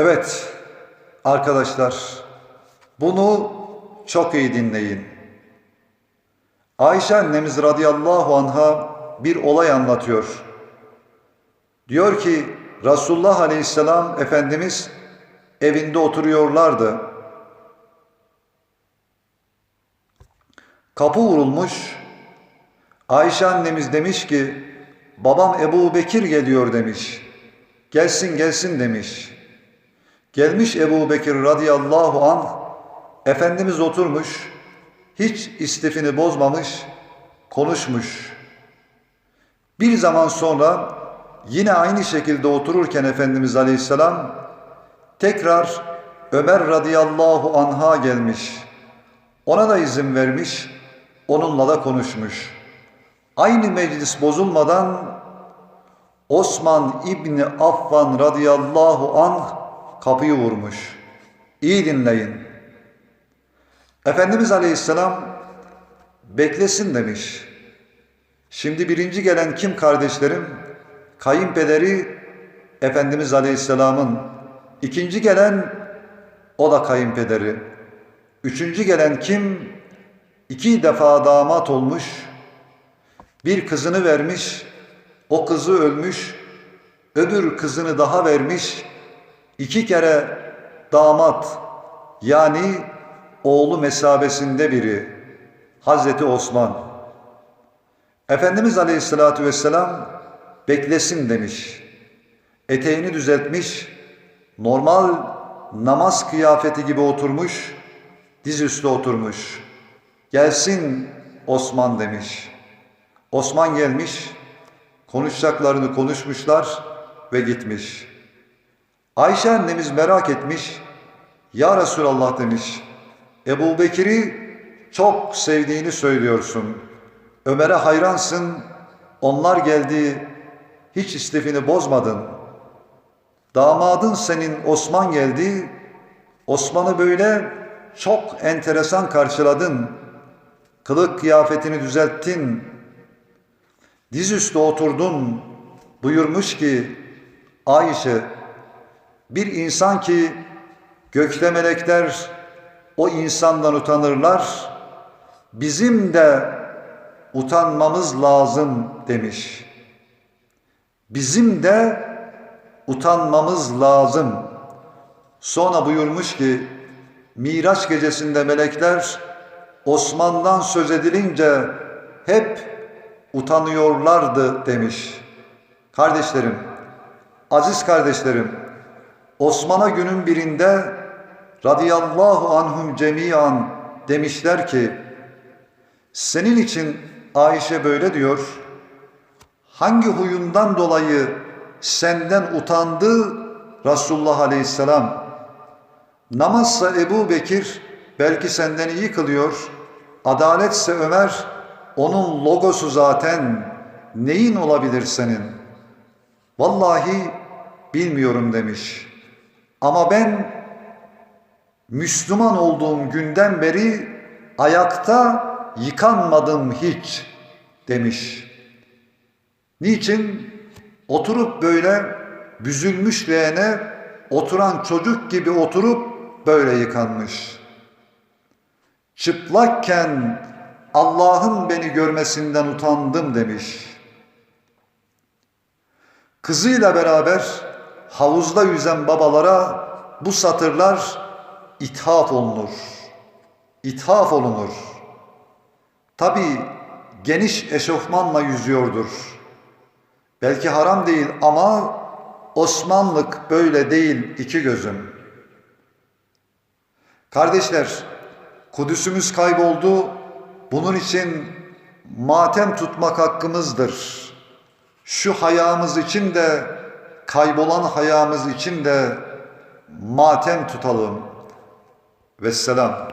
Evet arkadaşlar bunu çok iyi dinleyin. Ayşe annemiz radıyallahu anha bir olay anlatıyor. Diyor ki Resulullah aleyhisselam Efendimiz evinde oturuyorlardı. Kapı vurulmuş. Ayşe annemiz demiş ki babam Ebu Bekir geliyor demiş. Gelsin gelsin demiş. Gelmiş Ebu Bekir radıyallahu anh, Efendimiz oturmuş, hiç istifini bozmamış, konuşmuş. Bir zaman sonra yine aynı şekilde otururken Efendimiz aleyhisselam tekrar Ömer radıyallahu anha gelmiş. Ona da izin vermiş, onunla da konuşmuş. Aynı meclis bozulmadan Osman İbni Affan radıyallahu anh kapıyı vurmuş. İyi dinleyin. Efendimiz Aleyhisselam beklesin demiş. Şimdi birinci gelen kim kardeşlerim? Kayınpederi Efendimiz Aleyhisselam'ın. ikinci gelen o da kayınpederi. Üçüncü gelen kim? İki defa damat olmuş. Bir kızını vermiş. O kızı ölmüş. Öbür kızını daha vermiş iki kere damat yani oğlu mesabesinde biri Hazreti Osman. Efendimiz Aleyhisselatü Vesselam beklesin demiş. Eteğini düzeltmiş, normal namaz kıyafeti gibi oturmuş, dizüstü oturmuş. Gelsin Osman demiş. Osman gelmiş, konuşacaklarını konuşmuşlar ve gitmiş.'' Ayşe annemiz merak etmiş. Ya Resulallah demiş. Ebu Bekir'i çok sevdiğini söylüyorsun. Ömer'e hayransın. Onlar geldi. Hiç istifini bozmadın. Damadın senin Osman geldi. Osman'ı böyle çok enteresan karşıladın. Kılık kıyafetini düzelttin. Dizüstü oturdun. Buyurmuş ki Ayşe bir insan ki gökte melekler o insandan utanırlar. Bizim de utanmamız lazım demiş. Bizim de utanmamız lazım. Sonra buyurmuş ki Miraç gecesinde melekler Osman'dan söz edilince hep utanıyorlardı demiş. Kardeşlerim, aziz kardeşlerim, Osman'a günün birinde radıyallahu anhum cemiyan demişler ki senin için Ayşe böyle diyor. Hangi huyundan dolayı senden utandı Resulullah aleyhisselam? Namazsa Ebu Bekir belki senden iyi kılıyor. Adaletse Ömer onun logosu zaten neyin olabilir senin? Vallahi bilmiyorum demiş.'' Ama ben Müslüman olduğum günden beri ayakta yıkanmadım hiç demiş. Niçin? Oturup böyle büzülmüş leğene oturan çocuk gibi oturup böyle yıkanmış. Çıplakken Allah'ın beni görmesinden utandım demiş. Kızıyla beraber havuzda yüzen babalara bu satırlar ithaf olunur. İthaf olunur. Tabi geniş eşofmanla yüzüyordur. Belki haram değil ama Osmanlık böyle değil iki gözüm. Kardeşler, Kudüs'ümüz kayboldu. Bunun için matem tutmak hakkımızdır. Şu hayamız için de kaybolan hayamız için de matem tutalım. Vesselam.